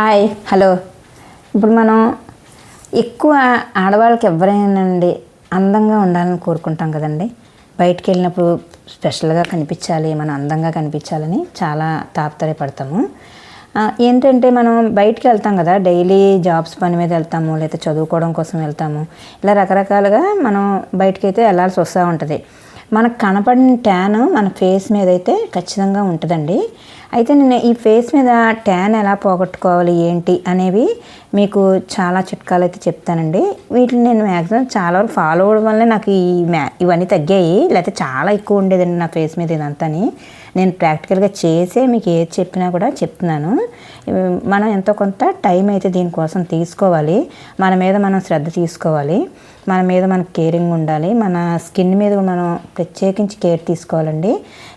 Hi hello. ఇప్పుడు మనం ఎక్కువ ఆడవాళ్ళకి ఎవరైనాండి అందంగా ఉండాలని కోరుకుంటాం కదండి. బయటికి వెళ్ళినప్పుడు స్పెషల్గా కనిపించాలి మనం అందంగా కనిపించాలని చాలా తాపత్రయపడతాము. ఏంటంటే మనం బయటికి వెళ్తాం కదా డైలీ జాబ్స్ పని మీద వెళ్తాము లేదా చదువుకోవడం కోసం వెళ్తాము. ఇలా రకరకాలుగా మనం బయటికి అయితే వెళ్ళాల్సి వస్తూ ఉంటుంది. మనకు కనపడిన ట్యాన్ మన ఫేస్ మీద అయితే ఖచ్చితంగా ఉంటుందండి. అయితే నేను ఈ ఫేస్ మీద ట్యాన్ ఎలా పోగొట్టుకోవాలి ఏంటి అనేవి మీకు చాలా చిట్కాలు అయితే చెప్తానండి. వీటిని నేను మ్యాక్సిమం చాలా వరకు ఫాలో అవ్వడం వల్ల నాకు ఈ మ్యా ఇవన్నీ తగ్గాయి. లేకపోతే చాలా ఎక్కువ ఉండేదండి నా ఫేస్ మీద ఇదంతాని. నేను ప్రాక్టికల్గా చేసే మీకు ఏది చెప్పినా కూడా చెప్తున్నాను. మనం ఎంతో కొంత టైం అయితే దీనికోసం తీసుకోవాలి. మన మీద మనం శ్రద్ధ తీసుకోవాలి. మన మీద మనకు కేరింగ్ ఉండాలి. మన స్కిన్ మీద మనం ప్రత్యేకించి కేర్ తీసుకోవాలండి.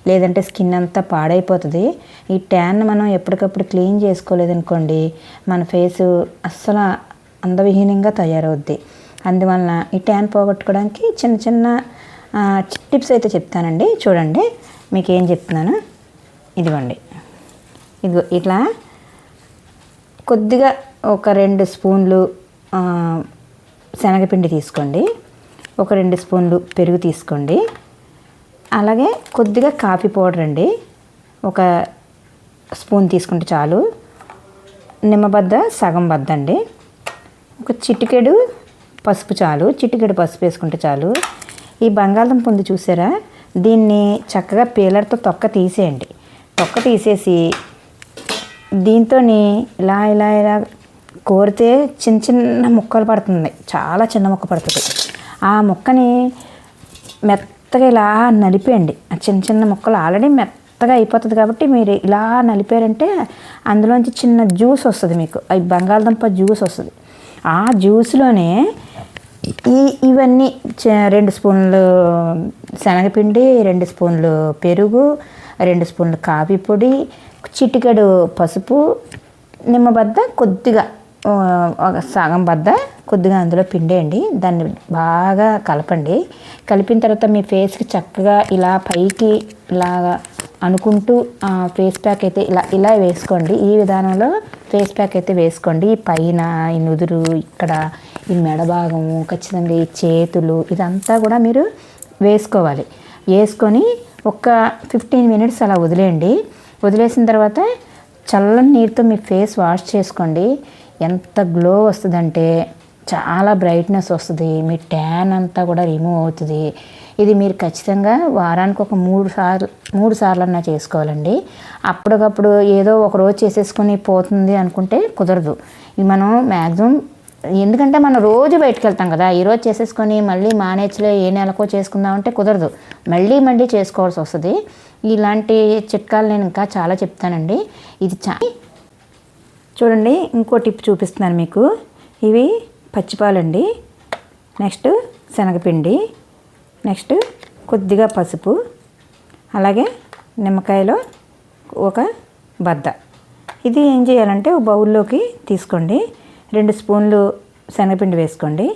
లేదంటే స్కిన్ అంతా పాడైపోతుంది. ఈ ట్యాన్ మనం ఎప్పటికప్పుడు క్లీన్ చేసుకోలేదనుకోండి మన ఫేస్ అస్సలు అందవిహీనంగా తయారవుద్ది. అందువలన ఈ ట్యాన్ పోగొట్టుకోవడానికి చిన్న చిన్న టిప్స్ అయితే చెప్తానండి. చూడండి మీకు ఏం చెప్తున్నాను? ఇదిగోండి. ఇదిగో ఇట్లా కొద్దిగా ఒక రెండు స్పూన్లు శనగపిండి తీసుకోండి. ఒక రెండు స్పూన్లు పెరుగు తీసుకోండి. అలాగే కొద్దిగా కాఫీ పౌడర్ అండి. ఒక స్పూన్ తీసుకుంటే చాలు. నిమ్మబద్ద సగం బద్ద అండి ఒక చిటికెడు పసుపు చాలు. చిటికెడు పసుపు వేసుకుంటే చాలు. ఈ బంగాళదుంప ఉంది చూసారా? దీన్ని చక్కగా పీలర్తో తొక్క తీసేయండి. తొక్క తీసేసి దీంతో ఇలా ఇలా ఇలా కోరితే చిన్న చిన్న ముక్కలు పడుతుంది. చాలా చిన్న ముక్క పడుతుంది. ఆ ముక్కని మెత్తగా ఇలా నలిపేయండి. ఆ చిన్న చిన్న ముక్కలు ఆల్రెడీ మెత్త మెత్తగా అయిపోతుంది కాబట్టి మీరు ఇలా నలిపారంటే అందులోంచి చిన్న జ్యూస్ వస్తుంది మీకు. ఈ బంగాళదుంప జ్యూస్ వస్తుంది. ఆ జ్యూస్లోనే ఈ ఇవన్నీ రెండు స్పూన్లు శనగపిండి రెండు స్పూన్లు పెరుగు రెండు స్పూన్లు కాఫీ పొడి చిటికెడు పసుపు నిమ్మబద్ద కొద్దిగా ఒక సగం బద్ద కొద్దిగా అందులో పిండేయండి. దాన్ని బాగా కలపండి. కలిపిన తర్వాత మీ ఫేస్కి చక్కగా ఇలా పైకి ఇలాగా అనుకుంటూ ఫేస్ ప్యాక్ అయితే ఇలా ఇలా వేసుకోండి. ఈ విధానంలో ఫేస్ ప్యాక్ అయితే వేసుకోండి. ఈ పైన ఈ నుదురు ఇక్కడ ఈ మెడ భాగం ఖచ్చితంగా ఈ చేతులు ఇదంతా కూడా మీరు వేసుకోవాలి. వేసుకొని ఒక ఫిఫ్టీన్ మినిట్స్ అలా వదిలేయండి. వదిలేసిన తర్వాత చల్లని నీరుతో మీ ఫేస్ వాష్ చేసుకోండి. ఎంత గ్లో వస్తుందంటే చాలా బ్రైట్నెస్ వస్తుంది. మీ ట్యాన్ అంతా కూడా రిమూవ్ అవుతుంది. ఇది మీరు ఖచ్చితంగా వారానికి ఒక మూడు సార్లు మూడు సార్లు అన్నా చేసుకోవాలండి. అప్పటికప్పుడు ఏదో ఒక రోజు చేసేసుకొని పోతుంది అనుకుంటే కుదరదు. ఇది మనం మ్యాక్సిమం ఎందుకంటే మనం రోజు బయటకు వెళ్తాం కదా ఈరోజు చేసేసుకొని మళ్ళీ మానేజ్లో ఏ నెలకో చేసుకుందాం అంటే కుదరదు. మళ్ళీ మళ్ళీ చేసుకోవాల్సి వస్తుంది. ఇలాంటి చిట్కాలు నేను ఇంకా చాలా చెప్తానండి. ఇది చా చూడండి ఇంకో టిప్ చూపిస్తున్నాను మీకు. ఇవి పచ్చిపాలండి. నెక్స్ట్ శనగపిండి. నెక్స్ట్ కొద్దిగా పసుపు. అలాగే నిమ్మకాయలో ఒక బద్ద. ఇది ఏం చేయాలంటే ఒక బౌల్లోకి తీసుకోండి. రెండు స్పూన్లు శనగపిండి వేసుకోండి.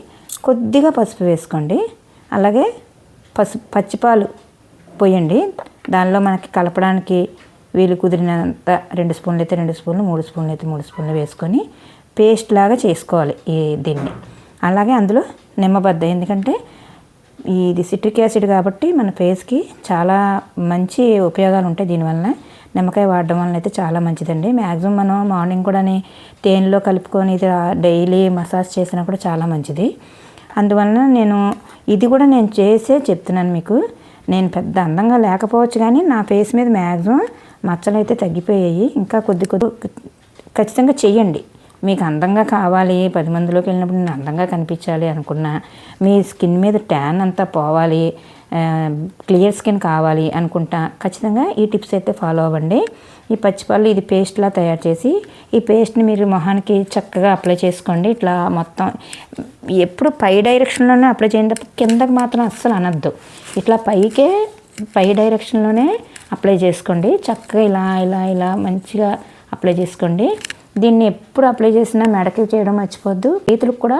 కొద్దిగా పసుపు వేసుకోండి. అలాగే పసుపు పచ్చిపాలు పోయండి. దానిలో మనకి కలపడానికి వీలు కుదిరినంత రెండు స్పూన్లు అయితే రెండు స్పూన్లు మూడు స్పూన్లు అయితే మూడు స్పూన్లు వేసుకొని పేస్ట్ లాగా చేసుకోవాలి ఈ దీన్ని. అలాగే అందులో నిమ్మబద్ద ఎందుకంటే ఇది సిట్రిక్ యాసిడ్ కాబట్టి మన ఫేస్కి చాలా మంచి ఉపయోగాలు ఉంటాయి దీనివల్ల నిమ్మకాయ వాడడం వల్ల అయితే చాలా మంచిదండి. మ్యాక్సిమం మనం మార్నింగ్ కూడా తేనెలో కలుపుకొని ఇది డైలీ మసాజ్ చేసినా కూడా చాలా మంచిది. అందువలన నేను ఇది కూడా నేను చేసే చెప్తున్నాను మీకు. నేను పెద్ద అందంగా లేకపోవచ్చు కానీ నా ఫేస్ మీద మ్యాక్సిమం మచ్చలు అయితే తగ్గిపోయాయి. ఇంకా కొద్ది కొద్ది ఖచ్చితంగా చెయ్యండి. మీకు అందంగా కావాలి పది మందిలోకి వెళ్ళినప్పుడు నేను అందంగా కనిపించాలి అనుకున్నా మీ స్కిన్ మీద ట్యాన్ అంతా పోవాలి క్లియర్ స్కిన్ కావాలి అనుకుంటా ఖచ్చితంగా ఈ టిప్స్ అయితే ఫాలో అవ్వండి. ఈ పచ్చిపళ్ళు ఇది పేస్ట్లా తయారు చేసి ఈ పేస్ట్ని మీరు మొహానికి చక్కగా అప్లై చేసుకోండి. ఇట్లా మొత్తం ఎప్పుడు పై డైరెక్షన్లోనే అప్లై చేయండి కిందకి మాత్రం అస్సలు అనద్దు. ఇట్లా పైకే పై డైరెక్షన్లోనే అప్లై చేసుకోండి. చక్కగా ఇలా ఇలా ఇలా మంచిగా అప్లై చేసుకోండి. దీన్ని ఎప్పుడు అప్లై చేసినా మెడకి చేయడం మర్చిపోద్దు చేతులకు కూడా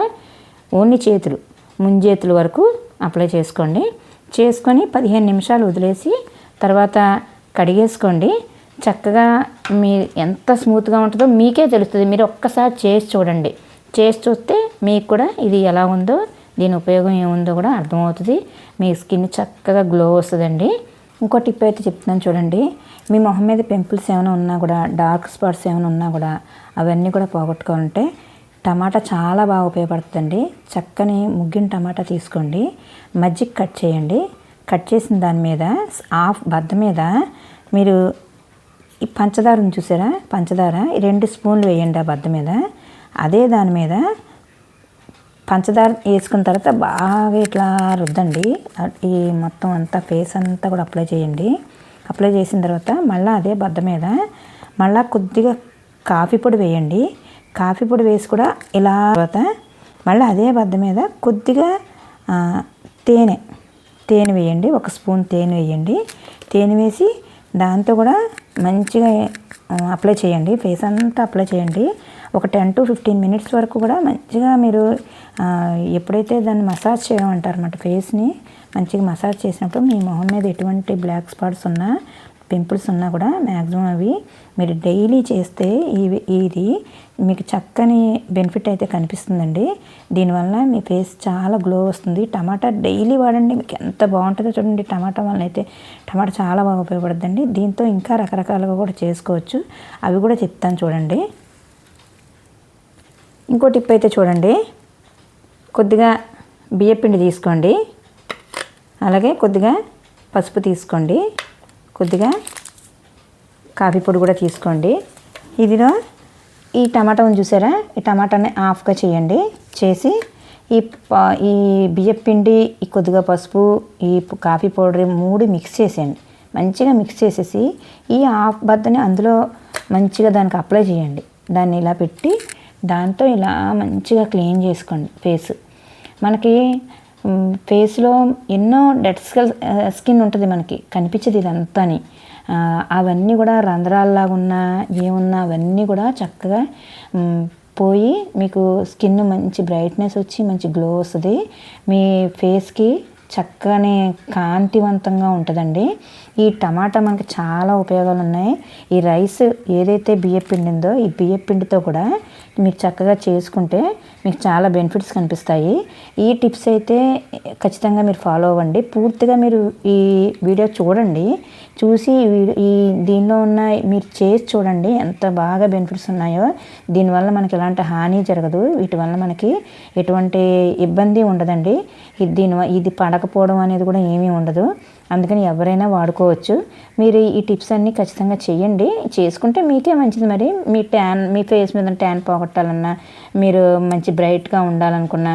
ఓన్లీ చేతులు. ముంజేతుల వరకు అప్లై చేసుకోండి. చేసుకొని పదిహేను నిమిషాలు వదిలేసి తర్వాత కడిగేసుకోండి. చక్కగా మీ ఎంత స్మూత్గా ఉంటుందో మీకే తెలుస్తుంది. మీరు ఒక్కసారి చేసి చూడండి. చేసి చూస్తే మీకు కూడా ఇది ఎలా ఉందో దీని ఉపయోగం ఏముందో కూడా అర్థమవుతుంది. మీ స్కిన్ చక్కగా గ్లో వస్తుందండి. ఇంకో టిప్ అయితే చెప్తున్నాను చూడండి. మీ మొహం మీద పింపుల్స్ ఏమైనా ఉన్నా కూడా డార్క్ స్పాట్స్ ఏమైనా ఉన్నా కూడా అవన్నీ కూడా పోగొట్టుకోవాలంటే టమాటా చాలా బాగా ఉపయోగపడుతుందండి. చక్కని ముగ్గిన టమాటా తీసుకోండి. మజ్జిగ కట్ చేయండి. కట్ చేసిన దాని మీద హాఫ్ బద్ద మీద మీరు ఈ పంచదారను చూసారా? పంచదార ఈ రెండు స్పూన్లు వేయండి ఆ బద్ద మీద. అదే దాని మీద పంచదార వేసుకున్న తర్వాత బాగా ఇట్లా రుద్దండి. ఈ మొత్తం అంతా ఫేస్ అంతా కూడా అప్లై చేయండి. అప్లై చేసిన తర్వాత మళ్ళీ అదే బద్ద మీద మళ్ళీ కొద్దిగా కాఫీ పొడి వేయండి. కాఫీ పొడి వేసి కూడా ఇలా తర్వాత మళ్ళీ అదే బద్ద మీద కొద్దిగా తేనె తేనె వేయండి. ఒక స్పూన్ తేనె వేయండి. తేనె వేసి దాంతో కూడా మంచిగా అప్లై చేయండి. ఫేస్ అంతా అప్లై చేయండి. ఒక టెన్ టు ఫిఫ్టీన్ మినిట్స్ వరకు కూడా మంచిగా మీరు ఎప్పుడైతే దాన్ని మసాజ్ చేయడం అంటారన్నమాట ఫేస్ని మంచిగా మసాజ్ చేసినప్పుడు మీ మొహం మీద ఎటువంటి బ్లాక్ స్పాట్స్ ఉన్నా పింపుల్స్ ఉన్నా కూడా మ్యాక్సిమం అవి మీరు డైలీ చేస్తే ఇవి ఇది మీకు చక్కని బెనిఫిట్ అయితే కనిపిస్తుందండి. దీనివల్ల మీ ఫేస్ చాలా గ్లో వస్తుంది. టమాటా డైలీ వాడండి. మీకు ఎంత బాగుంటుందో చూడండి. టమాటా వల్ల అయితే టమాటా చాలా బాగా ఉపయోగపడుతుందండి దీంతో ఇంకా రకరకాలుగా కూడా చేసుకోవచ్చు. అవి కూడా చెప్తాను చూడండి. ఇంకో టిప్ అయితే చూడండి. కొద్దిగా బియ్యపిండి తీసుకోండి. అలాగే కొద్దిగా పసుపు తీసుకోండి. కొద్దిగా కాఫీ పొడి కూడా తీసుకోండి. ఇదిలో ఈ టమాటా ఉంది చూసారా? ఈ టమాటాని హాఫ్గా చేయండి. చేసి ఈ ఈ బియ్యం పిండి ఈ కొద్దిగా పసుపు ఈ కాఫీ పౌడర్ మూడు మిక్స్ చేసేయండి. మంచిగా మిక్స్ చేసేసి ఈ హాఫ్ బద్దని అందులో మంచిగా దానికి అప్లై చేయండి. దాన్ని ఇలా పెట్టి దాంతో ఇలా మంచిగా క్లీన్ చేసుకోండి ఫేస్. మనకి ఫేస్లో ఎన్నో డెడ్ స్కిన్ ఉంటుంది మనకి. కనిపించదు ఇదంతాని. అవన్నీ కూడా రంధ్రాల్లాగా ఉన్నా ఏమున్నా అవన్నీ కూడా చక్కగా పోయి మీకు స్కిన్ మంచి బ్రైట్నెస్ వచ్చి మంచి గ్లో వస్తుంది. మీ ఫేస్కి చక్కని కాంతివంతంగా ఉంటుందండి. ఈ టమాటా మనకి చాలా ఉపయోగాలు ఉన్నాయి ఈ రైస్ ఏదైతే బియ్య పిండి ఉందో ఈ బియ్య పిండితో కూడా మీరు చక్కగా చేసుకుంటే మీకు చాలా బెనిఫిట్స్ కనిపిస్తాయి. ఈ టిప్స్ అయితే ఖచ్చితంగా మీరు ఫాలో అవ్వండి. పూర్తిగా మీరు ఈ వీడియో చూడండి. చూసి ఈ వీడియో ఈ దీనిలో ఉన్న మీరు చేసి చూడండి ఎంత బాగా బెనిఫిట్స్ ఉన్నాయో. దీనివల్ల మనకి ఎలాంటి హాని జరగదు. వీటి వల్ల మనకి ఎటువంటి ఇబ్బంది ఉండదండి. దీని ఇది పడకపోవడం అనేది కూడా ఏమీ ఉండదు. అందుకని ఎవరైనా వాడుకోవచ్చు. మీరు ఈ టిప్స్ అన్నీ ఖచ్చితంగా చేయండి చేసుకుంటే మీకే మంచిది మరి. మీ ట్యాన్ మీ ఫేస్ మీద ట్యాన్ పోగొట్టాలన్నా మీరు మంచి బ్రైట్గా ఉండాలనుకున్నా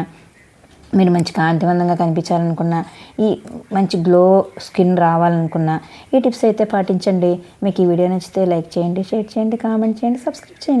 మీరు మంచి కాంతివంతంగా కనిపించాలనుకున్నా ఈ మంచి గ్లో స్కిన్ రావాలనుకున్నా ఈ టిప్స్ అయితే పాటించండి. మీకు ఈ వీడియో నచ్చితే లైక్ చేయండి షేర్ చేయండి కామెంట్ చేయండి సబ్స్క్రైబ్ చేయండి.